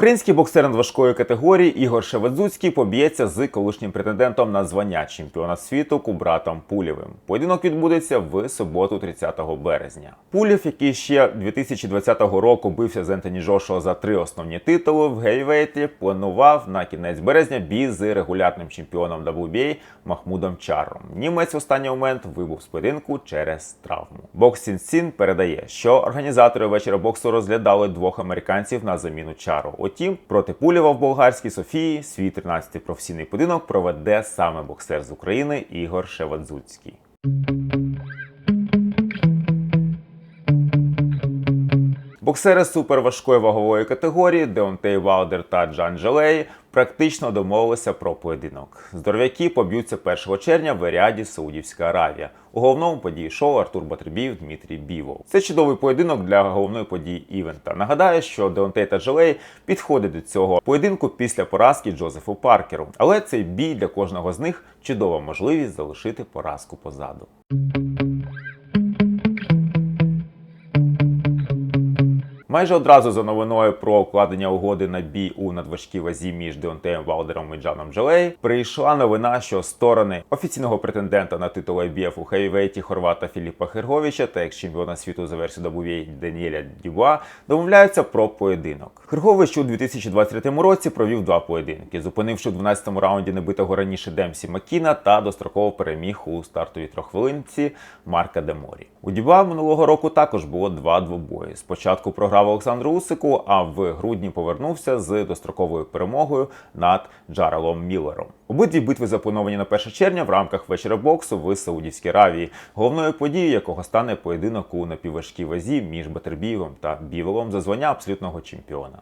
Український боксер надважкої категорії Ігор Шеведзуцький поб'ється з колишнім претендентом на звання чемпіона світу Кубратом Пулєвим. Поєдинок відбудеться в суботу, 30 березня. Пулєв, який ще 2020 року бився з Ентоні Джошуа за три основні титули в гейвейті, планував на кінець березня бій з регулярним чемпіоном WBA Махмудом Чаром. Німець в останній момент вибув з поєдинку через травму. Боксін Сін передає, що організатори вечора боксу розглядали двох американців на заміну Чару. Утім, проти Пулєва болгарській Софії свій 13-й професійний поєдинок проведе саме боксер з України Ігор Шевадзуцький. Боксери суперважкої вагової категорії Деонтей Валдер та Джан Джелей практично домовилися про поєдинок. Здоров'яки поб'ються 1 червня в Еріаді, Саудівська Аравія. У головному події шоу Артур Батрибів, Дмитрій Бівов. Це чудовий поєдинок для головної події івента. Нагадаю, що Деонтей та Джелей підходять до цього поєдинку після поразки Джозефу Паркеру. Але цей бій для кожного з них чудова можливість залишити поразку позаду. Майже одразу за новиною про укладення угоди на бій у надважкій вазі між Деонтеєм Валдером і Джаном Джелей прийшла новина, що сторони офіційного претендента на титул IBF у хейвейті хорвата Філіпа Херговича та екс-чемпіона світу за версією WBA Даніеля Дюба домовляються про поєдинок. Хергович у 2023 році провів два поєдинки, зупинивши в 12-му раунді небитого раніше Демсі Макіна та достроково переміг у стартовій трьоххвилинці Марка Деморі. У Дюба минулого року також було два двобої. Спочатку програв Олександру Усику, а в грудні повернувся з достроковою перемогою над Джарелом Міллером. Обидві битви заплановані на 1 червня в рамках вечора боксу в Саудівській Аравії, головною подією якого стане поєдинок у напівважкій вазі між Батербієвим та Бівелом за звання абсолютного чемпіона.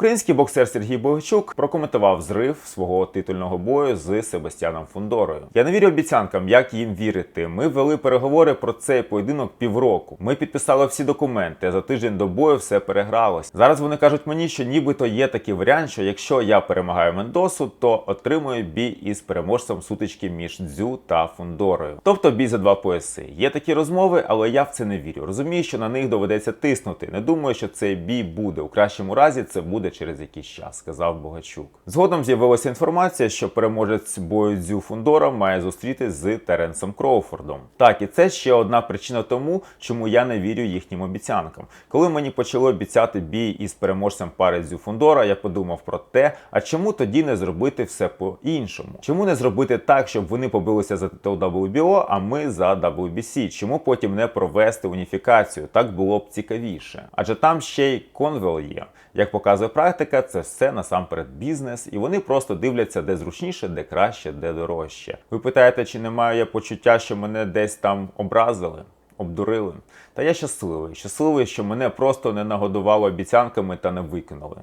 Український боксер Сергій Богачук прокоментував зрив свого титульного бою з Себастьяном Фундорою. Я не вірю обіцянкам, як їм вірити. Ми вели переговори про цей поєдинок півроку. Ми підписали всі документи. За тиждень до бою все перегралось. Зараз вони кажуть мені, що нібито є такий варіант, що якщо я перемагаю Мендосу, то отримую бій із переможцем сутички між Дзю та Фундорою. Тобто бій за два пояси. Є такі розмови, але я в це не вірю. Розумію, що на них доведеться тиснути. Не думаю, що цей бій буде. У кращому разі це буде через якийсь час, сказав Богачук. Згодом з'явилася інформація, що переможець бою Дзю Фундора має зустрітись з Теренсом Кроуфордом. Так, і це ще одна причина тому, чому я не вірю їхнім обіцянкам. Коли мені почали обіцяти бій із переможцем пари Дзю Фундора, я подумав про те, а чому тоді не зробити все по-іншому? Чому не зробити так, щоб вони побилися за титул WBO, а ми за WBC? Чому потім не провести уніфікацію? Так було б цікавіше. Адже там ще й конвел є. Як показує практика, це все насамперед бізнес, і вони просто дивляться, де зручніше, де краще, де дорожче. Ви питаєте, чи не маю я почуття, що мене десь там образили? Обдурили. Та я щасливий. Щасливий, що мене просто не нагодували обіцянками та не виконали,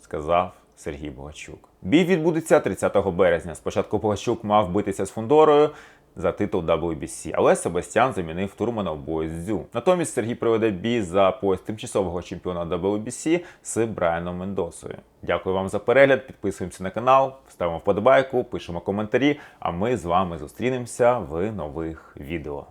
сказав Сергій Богачук. Бій відбудеться 30 березня. Спочатку Богачук мав битися з Фундорою за титул WBC, але Себастьян замінив Турмана в бою з Дзю. Натомість Сергій проведе бій за пояс тимчасового чемпіона WBC з Брайаном Мендосою. Дякую вам за перегляд. Підписуємося на канал, ставимо вподобайку, пишемо коментарі. А ми з вами зустрінемося в нових відео.